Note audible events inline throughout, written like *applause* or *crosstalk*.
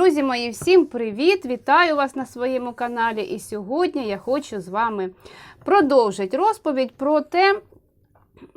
Друзі мої, всім привіт! Вітаю вас на своєму каналі. І сьогодні я хочу з вами продовжити розповідь про те,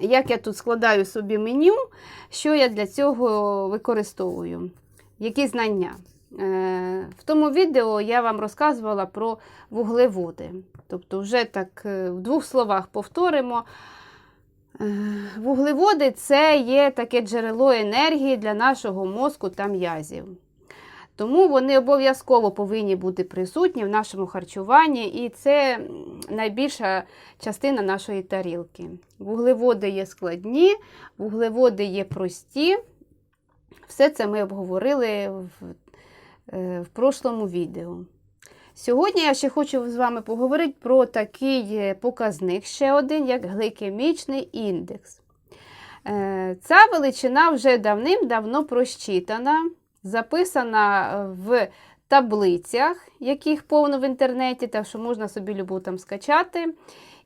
як я тут складаю собі меню, що я для цього використовую, які знання. Е, В тому відео я вам розказувала про вуглеводи. Тобто, вже так е, в двох словах повторимо. Е, Вуглеводи це є таке джерело енергії для нашого мозку та м'язів. Тому вони обов'язково повинні бути присутні в нашому харчуванні, і це найбільша частина нашої тарілки. Вуглеводи є складні, вуглеводи є прості. Все це ми обговорили в, е, в прошлому відео. Сьогодні я ще хочу з вами поговорити про такий показник, ще один, як гликемічний індекс. Е, Ця величина вже давним-давно просчитана, записана в таблицях, яких повно в інтернеті, так що можна собі любу там скачати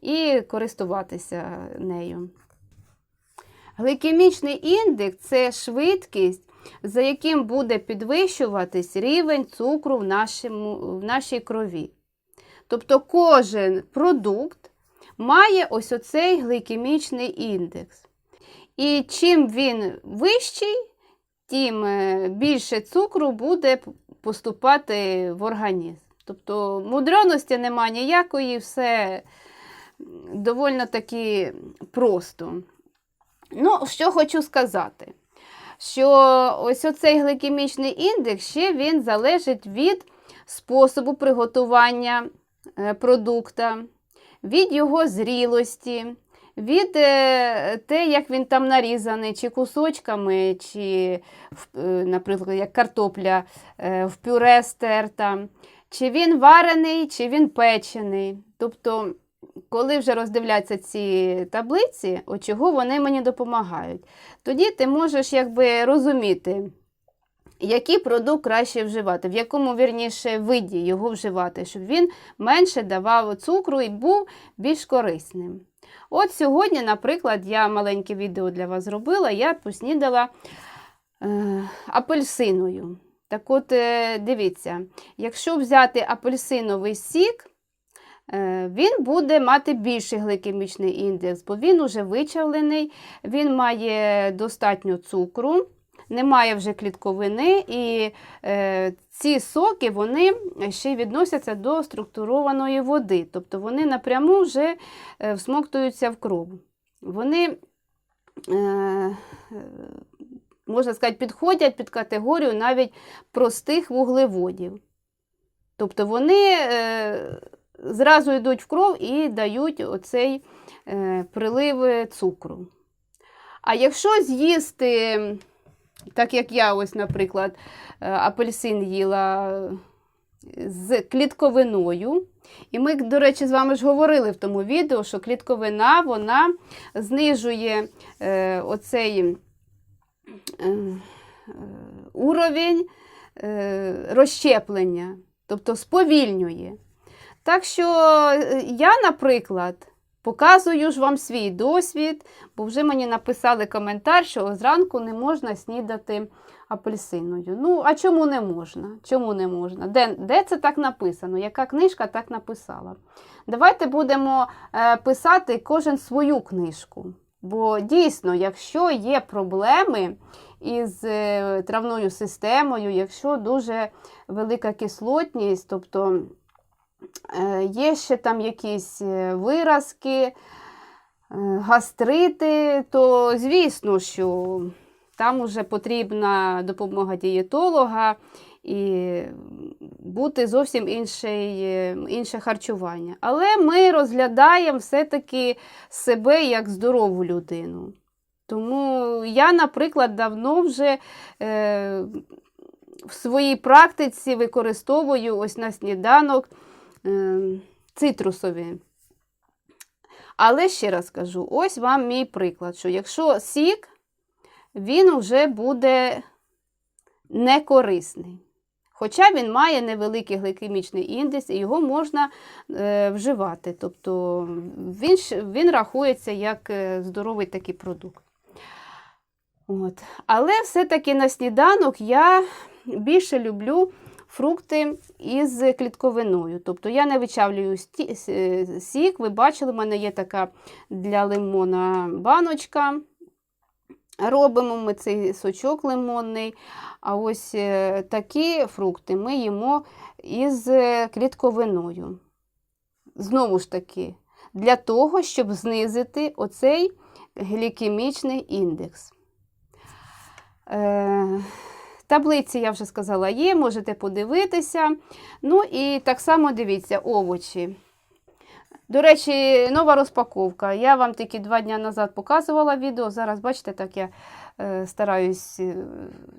і користуватися нею. Гликемічний індекс це швидкість, за яким буде підвищуватись рівень цукру в, нашому, в нашій крові. Тобто кожен продукт має ось оцей гликемічний індекс. І чим він вищий, тим е, більше цукру буде поступати в організм. Тобто мудреності немає ніякої, все доволі таки просто. Ну, що хочу сказати, що ось оцей гликемічний індекс ще він залежить від способу приготування е, продукта, від його зрілості, від е, те, як він там нарізаний, чи кусочками, чи, е, наприклад, як картопля в пюре стерта, чи він варений, чи він печений. Тобто, коли вже роздивляться ці таблиці, от чого вони мені допомагають, тоді ти можеш якби розуміти, який продукт краще вживати, в якому вірніше виді його вживати, щоб він менше давав цукру і був більш корисним. От сьогодні, наприклад, я маленьке відео для вас зробила, я поснідала е, апельсиною. Так от, е, дивіться, якщо взяти апельсиновий сік, е, він буде мати більший гликемічний індекс, бо він уже вичавлений, він має достатньо цукру, немає вже клітковини, і е, ці соки вони ще відносяться до структурованої води, тобто вони напряму вже е, всмоктуються в кров. Вони, е, можна сказати, підходять під категорію навіть простих вуглеводів. Тобто вони е, зразу йдуть в кров і дають оцей е, прилив цукру. А якщо з'їсти, так як я, ось, наприклад, е, апельсин їла з клітковиною, і ми, до речі, з вами ж говорили в тому відео, що клітковина вона знижує е, оцей е, уровень е, розщеплення, тобто сповільнює. Так що я, наприклад, показую ж вам свій досвід, бо вже мені написали коментар, що зранку не можна снідати апельсиною. Ну, а чому не можна? Чому не можна? Де, де це так написано? Яка книжка так написала? Давайте будемо е, писати кожен свою книжку. Бо дійсно, якщо є проблеми із е, травною системою, якщо дуже велика кислотність, тобто є ще там якісь е, виразки, гастрити, то звісно, що там вже потрібна допомога дієтолога і бути зовсім інше, інше харчування. Але ми розглядаємо все-таки себе як здорову людину. Тому я, наприклад, давно вже е, в своїй практиці використовую ось на сніданок е, цитрусові. Але ще раз кажу: ось вам мій приклад, що якщо сік, він вже буде некорисний. Хоча він має невеликий гликемічний індекс, і його можна е, вживати. Тобто він він рахується як е, здоровий такий продукт. От. Але все-таки на сніданок я більше люблю фрукти із клітковиною. Тобто я не вичавлюю е, сік. Ви бачили, в мене є така для лимона баночка. Робимо ми цей сочок лимонний. А ось е, такі фрукти ми їмо із е, клітковиною. Знову ж таки, для того, щоб знизити оцей глікемічний індекс. Таблиці, я вже сказала, є, можете подивитися. Ну і так само дивіться, овочі. До речі, нова розпаковка. Я вам тільки два дні назад показувала відео. Зараз, бачите, так я е, стараюсь е,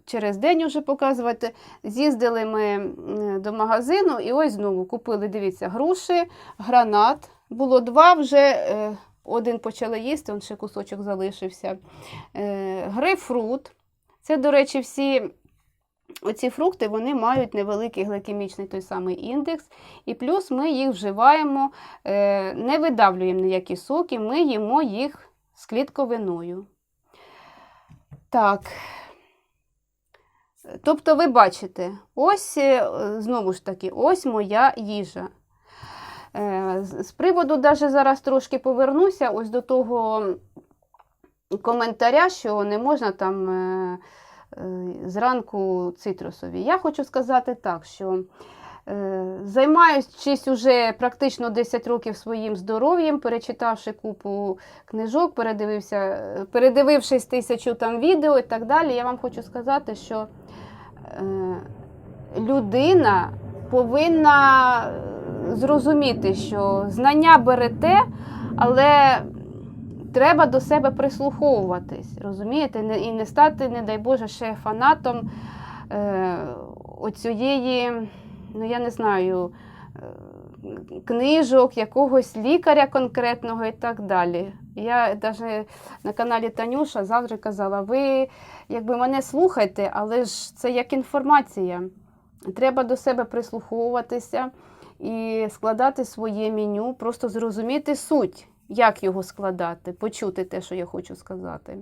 через день уже показувати. З'їздили ми до магазину і ось знову купили, дивіться, груші, гранат. Було два, вже е, один почали їсти, он ще кусочок залишився. Е, грейпфрут. Це, до речі, всі оці фрукти вони мають невеликий гликемічний той самий індекс. І плюс ми їх вживаємо, е, не видавлюємо ніякі соки, ми їмо їх з клітковиною. Так. Тобто, ви бачите, ось е, знову ж таки, ось моя їжа. Е, З приводу, даже зараз трошки повернуся, ось до того коментаря, що не можна там зранку цитрусові. Я хочу сказати так, що е, займаючись уже практично 10 років своїм здоров'ям, перечитавши купу книжок, передивився, е, передивившись тисячу там відео і так далі, я вам хочу сказати, що е, людина повинна е, зрозуміти, що знання берете, але треба до себе прислуховуватись, розумієте? І не стати, не дай Боже, ще фанатом е, оцієї, ну я не знаю, е, книжок, якогось лікаря конкретного і так далі. Я навіть на каналі Танюша завжди казала, ви якби мене слухайте, але ж це як інформація. Треба до себе прислуховуватися і складати своє меню, просто зрозуміти суть, як його складати, почути те, що я хочу сказати.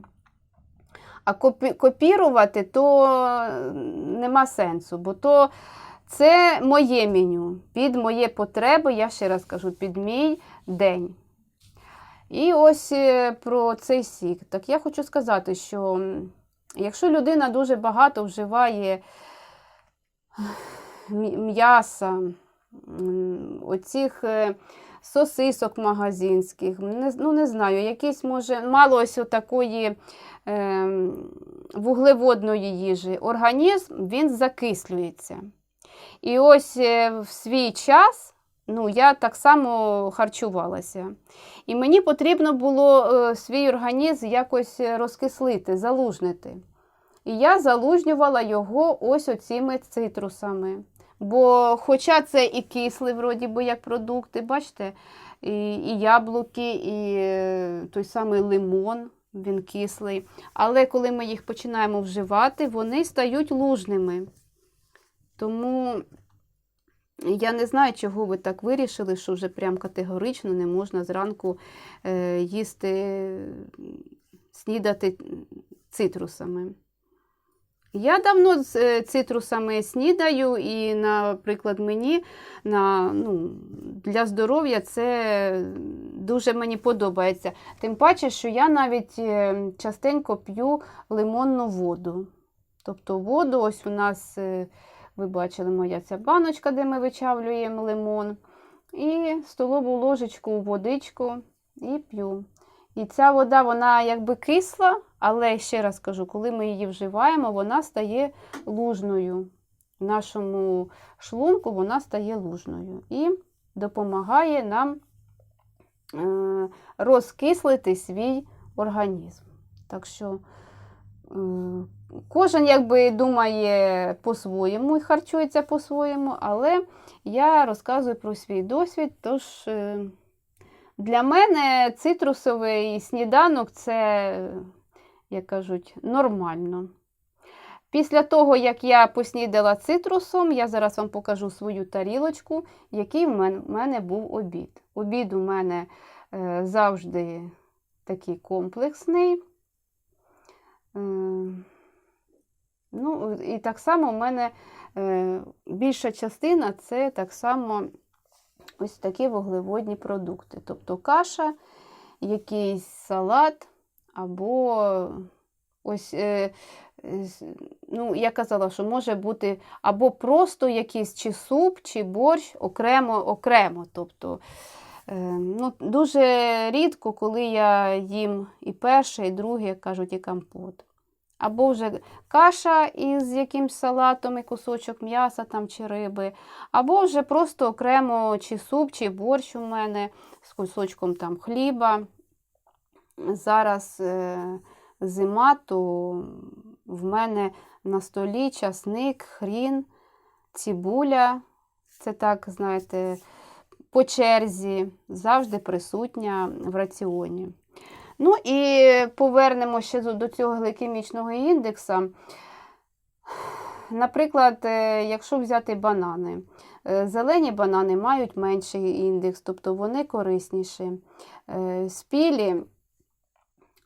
А копі- копірувати то нема сенсу, бо то це моє меню, під мої потреби, я ще раз кажу, під мій день. І ось е, про цей сік. Так я хочу сказати, що якщо людина дуже багато вживає м'яса, оцих е, сосисок магазинських, не, ну не знаю, якісь може, мало ось такої е, вуглеводної їжі, організм він закислюється. І ось е, в свій час ну, я так само харчувалася. І мені потрібно було е, свій організм якось розкислити, залужнити. І я залужнювала його ось оціми цитрусами. Бо, хоча це і кислий, вроді би, як продукти, бачите, і, і яблуки, і е, той самий лимон, він кислий. Але коли ми їх починаємо вживати, вони стають лужними. Тому я не знаю, чого ви так вирішили, що вже прям категорично не можна зранку е, їсти, снідати цитрусами. Я давно з е, цитрусами снідаю, і, наприклад, мені на, ну, для здоров'я це дуже мені подобається. Тим паче, що я навіть е, частенько п'ю лимонну воду. Тобто воду, ось у нас, е, ви бачили, моя ця баночка, де ми вичавлюємо лимон. І столову ложечку водичку і п'ю. І ця вода, вона якби кисла, але ще раз кажу, коли ми її вживаємо, вона стає лужною. В нашому шлунку вона стає лужною і допомагає нам е, розкислити свій організм. Так що е, кожен якби думає по-своєму і харчується по-своєму, але я розказую про свій досвід. Тож е, для мене цитрусовий сніданок це, як кажуть, нормально. Після того, як я поснідала цитрусом, я зараз вам покажу свою тарілочку, який в мене був обід. Обід у мене е, завжди такий комплексний. Е, Ну, і так само в мене е, більша частина це так само ось такі вуглеводні продукти. Тобто каша, якийсь салат або ось. Е, Ну, я казала, що може бути або просто якийсь чи суп, чи борщ окремо, окремо. Тобто, е, ну, дуже рідко, коли я їм і перше, і друге, кажуть, і компот. Або вже каша із якимсь салатом і кусочок м'яса там, чи риби, або вже просто окремо чи суп, чи борщ у мене з кусочком там хліба. Зараз е, зима, то в мене на столі часник, хрін, цибуля. Це так, знаєте, по черзі, завжди присутня в раціоні. Ну і повернемо ще до цього гликемічного індекса. Наприклад, е, якщо взяти банани, Е, зелені банани мають менший індекс, тобто вони корисніші. Е, Спілі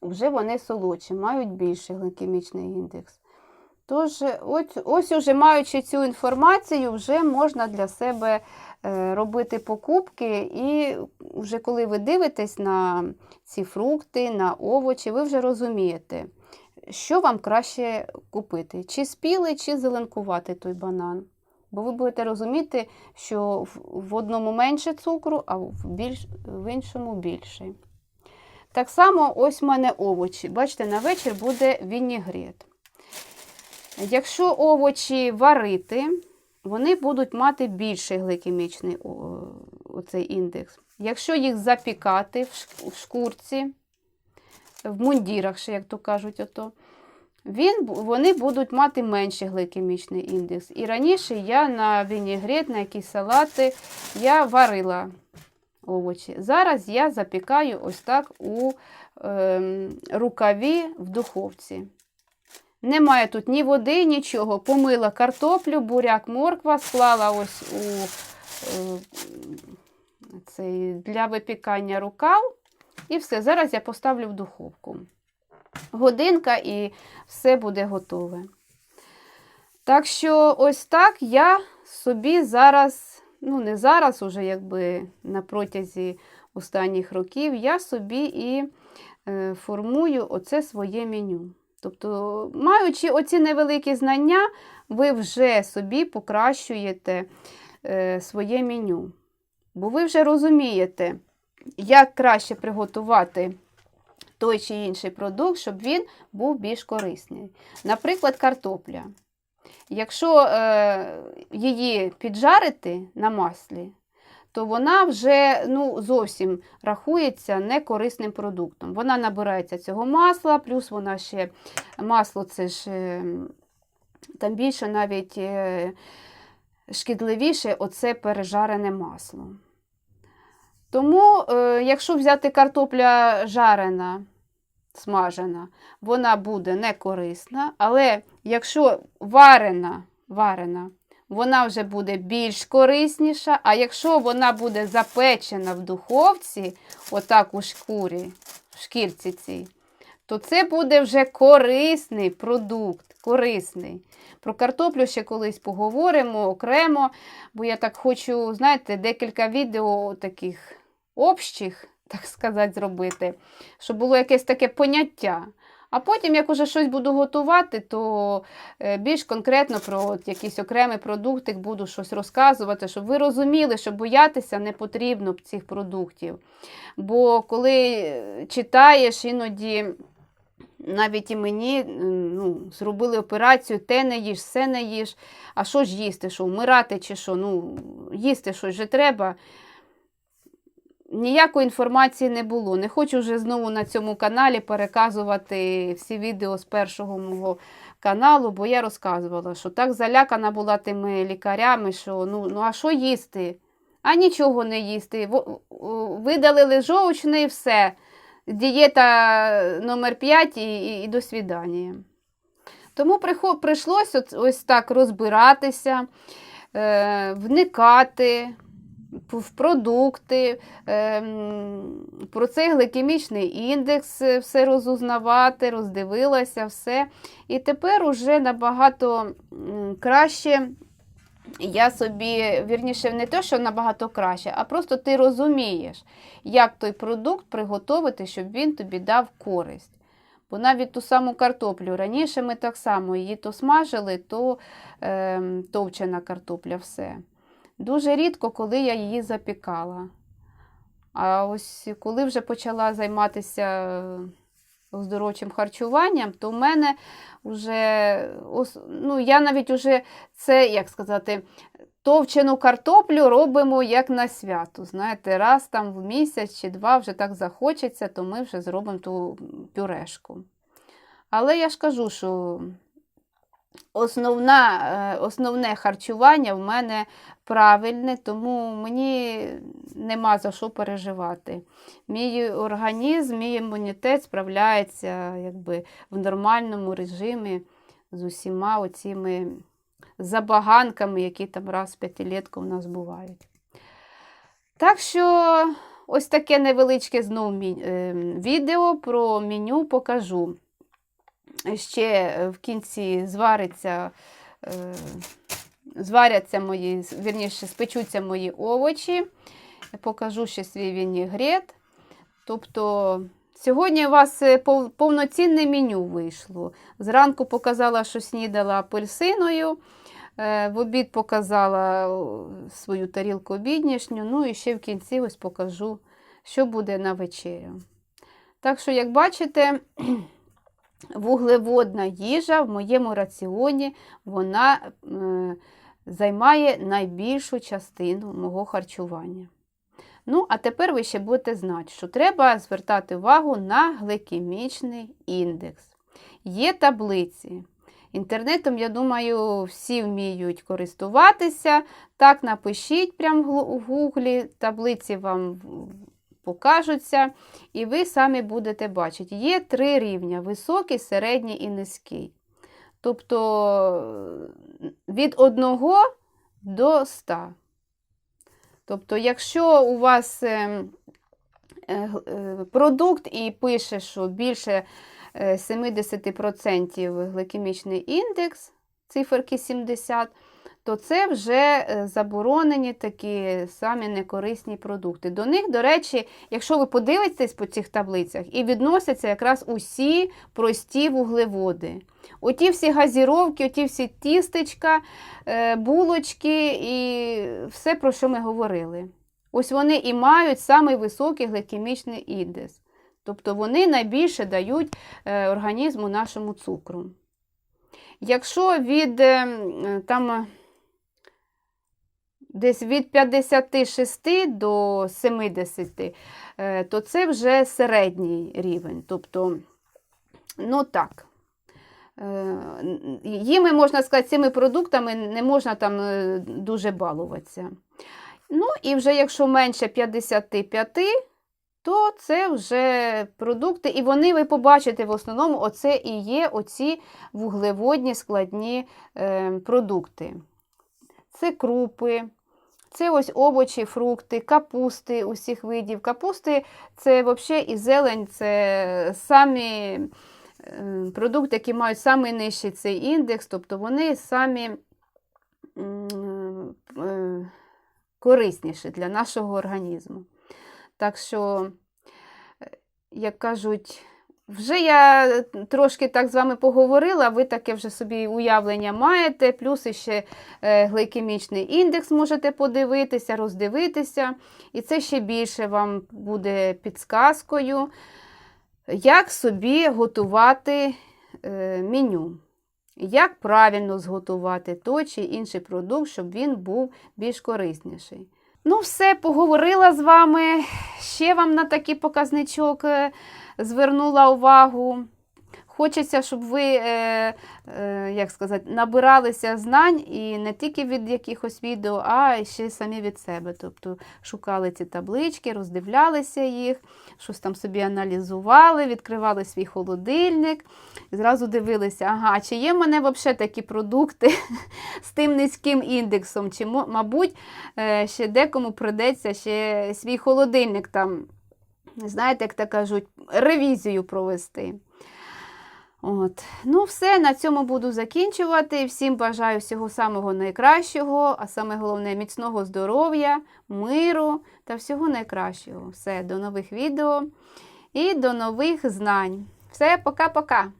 вже вони солодші, мають більший гликемічний індекс. Тож, ось, ось уже маючи цю інформацію, вже можна для себе робити покупки, і вже коли ви дивитесь на ці фрукти, на овочі, ви вже розумієте, що вам краще купити: чи спілий, чи зеленкувати той банан. Бо ви будете розуміти, що в- в одному менше цукру, а в, більш, в іншому більше. Так само ось в мене овочі. Бачите, на вечір буде вінігрет. Якщо овочі варити, вони будуть мати більший гликемічний оцей індекс. Якщо їх запікати в шкурці, в мундірах, ще, як то кажуть, ото, він, вони будуть мати менший гликемічний індекс. І раніше я на вінігрет, на якісь салати, я варила овочі. Зараз я запікаю ось так у ем, рукаві в духовці. Немає тут ні води, нічого. Помила картоплю, буряк, морква, склала ось у е, цей, для випікання рукав. І все. Зараз я поставлю в духовку. Годинка і все буде готове. Так що, ось так я собі зараз, ну не зараз, уже якби на протязі останніх років, я собі і е, формую оце своє меню. Тобто, маючи оці невеликі знання, ви вже собі покращуєте е, своє меню. Бо ви вже розумієте, як краще приготувати той чи інший продукт, щоб він був більш корисний. Наприклад, картопля. Якщо е, її піджарити на маслі, то вона вже ну, зовсім рахується некорисним продуктом. Вона набирається цього масла, плюс вона ще масло це ж е, там більше навіть е, шкідливіше оце пережарене масло. Тому, е, якщо взяти картопля жарена, смажена, вона буде не корисна, але якщо варена, варена, вона вже буде більш корисніша, а якщо вона буде запечена в духовці, отак у шкурі, в шкірці цій, то це буде вже корисний продукт, корисний. Про картоплю ще колись поговоримо окремо, бо я так хочу, знаєте, декілька відео таких общих, так сказати, зробити, щоб було якесь таке поняття. А потім, як уже щось буду готувати, то е, більш конкретно про от якийсь окремий продуктик буду щось розказувати, щоб ви розуміли, що боятися не потрібно цих продуктів. Бо коли е, читаєш, іноді навіть і мені ну, зробили операцію, те не їж, все не їж. А що ж їсти? Що, вмирати чи що? Ну, їсти щось же треба. Ніякої інформації не було. Не хочу вже знову на цьому каналі переказувати всі відео з першого мого каналу, бо я розказувала, що так залякана була тими лікарями, що ну, ну а що їсти? А нічого не їсти. Видалили жовчний і все. Дієта номер 5 і, і, і до свідання. Тому прийшлося ось так розбиратися, е, вникати, в продукти, ем, про цей гликемічний індекс е, все розузнавати, роздивилася все. І тепер уже набагато краще я собі, вірніше, не те, що набагато краще, а просто ти розумієш, як той продукт приготувати, щоб він тобі дав користь. Бо навіть ту саму картоплю раніше ми так само її то смажили, то е, товчена картопля все. Дуже рідко, коли я її запікала. А ось коли вже почала займатися е, оздоровчим харчуванням, то в мене вже, ну, я навіть уже це, як сказати, товчену картоплю робимо як на свято. Знаєте, раз там в місяць чи два вже так захочеться, то ми вже зробимо ту пюрешку. Але я ж кажу, що основна, е, основне харчування в мене правильне, тому мені нема за що переживати. Мій організм, мій імунітет справляється якби, в нормальному режимі з усіма оціми забаганками, які там раз в п'ятилітку в нас бувають. Так що ось таке невеличке знову е, відео про меню покажу. Ще в кінці звариться, е, зваряться мої, вірніше, спечуться мої овочі. Покажу ще свій вінігрет. Тобто сьогодні у вас е, повноцінне меню вийшло. Зранку показала, що снідала апельсиною. Е, В обід показала свою тарілку обіднішню. Ну і ще в кінці ось покажу, що буде на вечерю. Так що, як бачите, вуглеводна їжа в моєму раціоні вона е, займає найбільшу частину мого харчування. Ну, а тепер ви ще будете знати, що треба звертати увагу на гликемічний індекс. Є таблиці. Інтернетом, я думаю, всі вміють користуватися. Так, напишіть прямо в гуглі, таблиці вам покажуться, і ви самі будете бачити. Є три рівня: високий, середній і низький. Тобто е, від 1 до 100. Тобто, якщо у вас е, е, продукт і пише, що більше е, 70% гликемічний індекс, циферки 70, то це вже е, заборонені такі самі некорисні продукти. До них, до речі, якщо ви подивитесь по цих таблицях, і відносяться якраз усі прості вуглеводи. Оті всі газіровки, оті всі тістечка, е, булочки і все, про що ми говорили. Ось вони і мають самий високий гликемічний індекс. Тобто вони найбільше дають е, організму нашому цукру. Якщо від е, там, десь від 56 до 70, е, то це вже середній рівень. Тобто, ну так. Е, Їми, можна сказати, цими продуктами не можна там е, дуже балуватися. Ну, і вже якщо менше 55, то це вже продукти, і вони ви побачите в основному, оце і є оці вуглеводні складні продукти. Це крупи, це ось овочі, фрукти, капусти усіх видів. Капусти це взагалі і зелень, це самі е, продукти, які мають самий нижчий цей індекс, тобто вони самі е, корисніші для нашого організму. Так що, е, як кажуть, вже я трошки так з вами поговорила, ви таке вже собі уявлення маєте, плюс ще е, гликемічний індекс можете подивитися, роздивитися, і це ще більше вам буде підсказкою, як собі готувати е, меню. Як правильно зготувати той чи інший продукт, щоб він був більш корисніший. Ну, все, поговорила з вами. Ще вам на такий показничок е, звернула увагу. Хочеться, щоб ви, е, е, як сказати, набиралися знань і не тільки від якихось відео, а ще самі від себе. Тобто шукали ці таблички, роздивлялися їх, щось там собі аналізували, відкривали свій холодильник, і зразу дивилися, ага, чи є в мене взагалі такі продукти *laughs* з тим низьким індексом, чи, мабуть, е, ще декому придеться ще свій холодильник там, знаєте, як то кажуть, ревізію провести. От. Ну, все, на цьому буду закінчувати. Всім бажаю всього самого найкращого, а саме головне міцного здоров'я, миру та всього найкращого. Все, до нових відео і до нових знань. Все, пока-пока!